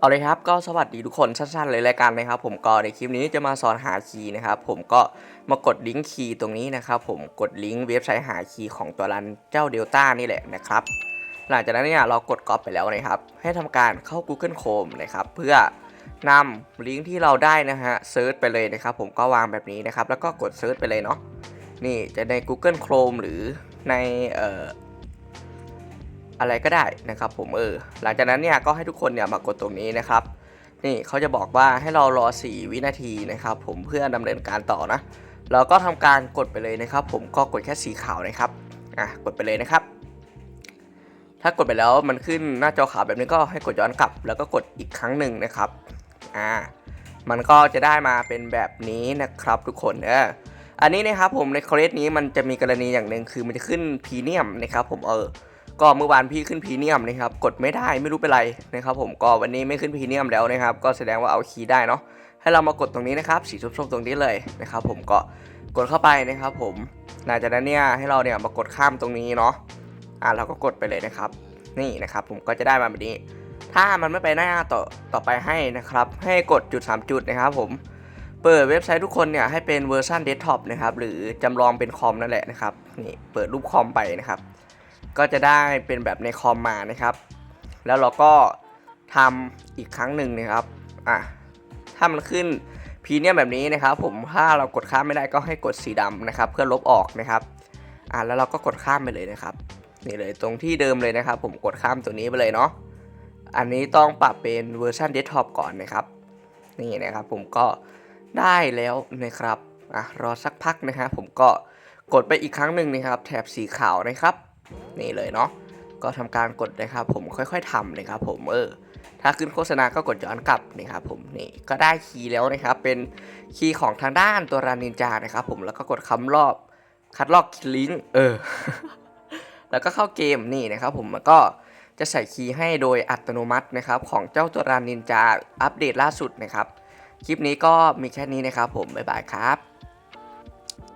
เอาเลยครับก็สวัสดีทุกคนสั้นๆเลยรายการนะครับ ผมก็ในคลิปนี้จะมาสอนหาคีย์นะครับ ผมก็มากดลิงก์คีย์ตรงนี้นะครับ ผมกดลิงก์เว็บไซต์หาคีย์ของตัวรันเจ้า Delta นี่แหละนะครับ หลังจากนั้นเนี่ยเรากดก๊อปไปแล้วนะครับ ให้ทำการเข้า Google Chrome นะครับ เพื่อนำลิงก์ที่เราได้นะฮะเซิร์ชไปเลยนะครับ ผมก็วางแบบนี้นะครับ แล้วก็กดเซิร์ชไปเลยเนาะนี่จะใน Google Chrome หรือในเอ่อ อะไรก็ได้นะครับผมเออหลังจากนั้นเนี่ยก็ให้ทุกคนเนี่ยมากดตรงนี้นะครับนี่เขาจะบอกว่าให้เรารอ 4 วินาทีนะครับผมเพื่อดำเนินการต่อนะเราก็ทำการกดไปเลยนะครับ ผมก็กดแค่สีขาวนะครับอะกดไปเลยนะครับ ถ้ากดไปแล้วมันขึ้นหน้าจอขาวแบบนี้ก็ให้กดย้อนกลับ แล้วก็กดอีกครั้งหนึ่งนะครับอ่ามันก็จะได้มาเป็นแบบนี้นะครับทุกคนเอออันนี้นะครับผมในเคสนี้มันจะมีกรณีอย่างหนึ่งคือมันจะขึ้นพรีเมียมนะครับผมเออ ก็เมื่อวานพี่ขึ้นพรีเมียมนะครับกดไม่ได้ไม่รู้เป็นไรนะครับผมก็วันนี้ไม่ขึ้นพรีเมียมแล้วนะครับ ก็แสดงว่าเอาคีย์ได้เนาะให้เรามากดตรงนี้นะครับสีส้มๆตรงนี้เลยนะครับผมก็กดเข้าไปนะครับผมหลังจากนั้นเนี่ยให้เราเนี่ยมากดข้ามตรงนี้เนาะอ่าเราก็กดไปเลยนะครับ นี่นะครับผมก็จะได้มาแบบนี้ ถ้ามันไม่ไปหน้าต่อต่อไปให้นะครับ ให้กดจุด 3 จุดนะครับผมเปิดเว็บไซต์ทุกคนเนี่ยให้เป็นเวอร์ชันเดสก์ท็อปนะครับหรือจำลองเป็นคอมนั่นแหละนะครับนี่เปิดรูปคอมไปนะครับ ก็จะได้เป็นแบบในคอมมานะครับ แล้วเราก็ทำอีกครั้งหนึ่งนะครับอะถ้ามันขึ้นพรีเมียมแบบนี้นะครับ ผมถ้าเรากดข้ามไม่ได้ก็ให้กดสีดำนะครับ เพื่อลบออกนะครับอะแล้วเราก็กดข้ามไปเลยนะครับนี่เลยตรงที่เดิมเลยนะครับ ผมกดข้ามตัวนี้ไปเลยเนาะอันนี้ต้องปรับเป็นเวอร์ชันเดสก์ท็อปก่อนนะครับ นี่นะครับผมก็ได้แล้วนะครับอะรอสักพักนะครับผมก็กดไปอีกครั้งหนึ่งนะครับ แถบสีขาวนะครับ นี่เลยเนาะก็ทำการกดนะครับผมค่อยๆทำนะครับผมเออถ้าขึ้นโฆษณาก็กดย้อนกลับนะครับผมนี่ก็ได้คีย์แล้วนะครับ เป็นคีย์ของทางด้านตัวรานินจานะครับผมแล้วก็กดคำรอบคัดลอกลิงก์เออ แล้วก็เข้าเกมนี่นะครับผมมันก็จะใส่คีย์ให้โดยอัตโนมัตินะครับ ของเจ้าตัวรานินจาอัปเดตล่าสุดนะครับ คลิปนี้ก็มีแค่นี้นะครับผม บ๊ายบายครับ